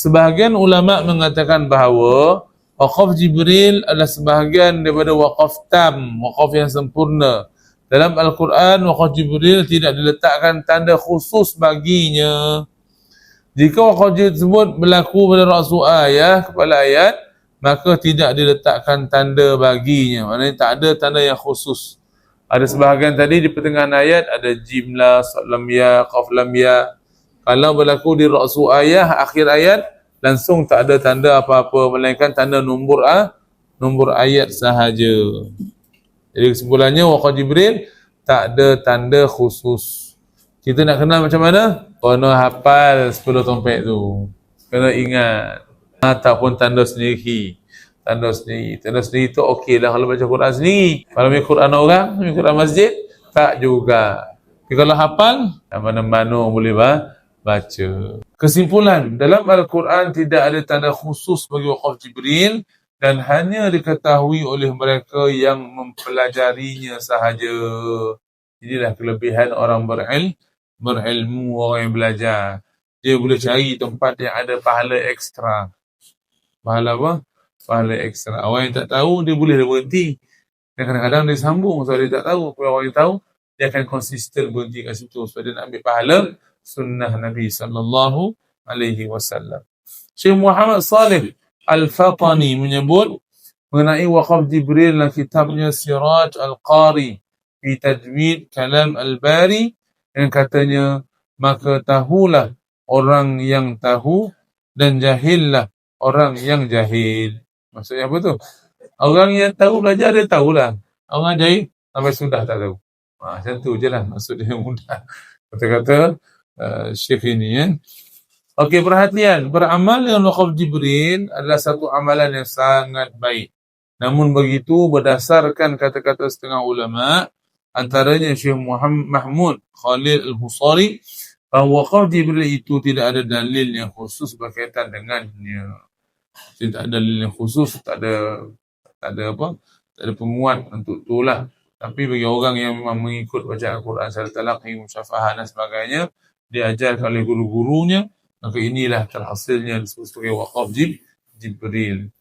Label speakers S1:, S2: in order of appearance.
S1: sebahagian ulama mengatakan bahawa waqaf Jibril adalah sebahagian daripada waqaf tam, waqaf yang sempurna. Dalam Al-Quran, waqaf Jibril tidak diletakkan tanda khusus baginya. Jika waqaf Jibril tersebut berlaku pada rasul ayat, kepala ayat, maka tidak diletakkan tanda baginya. Maksudnya tak ada tanda yang khusus. Ada sebahagian tadi di pertengahan ayat ada jim la, sad lam ya, qaf lam ya. Kalau berlaku di rasul ayat, akhir ayat, langsung tak ada tanda apa-apa melainkan tanda nombor a nombor ayat sahaja. Jadi kesimpulannya waqaf Jibril tak ada tanda khusus. Kita nak kenal macam mana? Kena hafal 10 tompek tu. Kena ingat. Ataupun tanda sendiri. Tanda sendiri. Tanda sendiri tu okey lah kalau baca Quran sendiri. Kalau ambil Quran orang, ambil Quran masjid, tak juga. Tapi kalau hafal, mana-mana boleh bah, baca. Kesimpulan, dalam Al-Quran tidak ada tanda khusus bagi waqaf Jibril dan hanya diketahui oleh mereka yang mempelajarinya sahaja. Inilah kelebihan orang berilmu, berilmu orang yang belajar. Dia boleh cari tempat yang ada pahala ekstra. Pahala apa? Pahala ekstra. Orang yang tak tahu, dia boleh berhenti. Dan kadang-kadang dia sambung sebab dia tak tahu. Kalau orang yang tahu, dia akan konsisten berhenti kat situ sebab dia nak ambil pahala sunnah Nabi sallallahu alaihi wasallam. Syekh Muhammad Saleh Al-Fatani menyebut mengenai waqaf Jibril dalam kitabnya Siraj Al-Qari fi Tajwid Kalam Al-Bari yang katanya maka tahulah orang yang tahu dan jahillah orang yang jahil. Maksudnya apa tu? Orang yang tahu belajar dia tahulah. Orang jahil sampai sudah tak tahu. Ha, macam tu je lah maksud dia mudah. Kata-kata uh, Syekh ini ya. Okey perhatian, beramal dengan waqaf Jibril adalah satu amalan yang sangat baik. Namun begitu berdasarkan kata-kata setengah ulama antaranya Syekh Muhammad Mahmud Khalil Al-Husari bahawa waqaf Jibril itu tidak ada dalil yang khusus berkaitan dengannya. Tidak ada dalil yang khusus, tak ada tak ada apa? Tak ada pemuat untuk itulah. Tapi bagi orang yang memang mengikut bacaan Al-Quran secara talaqi, musyafahah dan sebagainya, diajarkan oleh guru-gurunya, maka inilah terhasilnya disebut sebagai waqaf Jib, Jibril.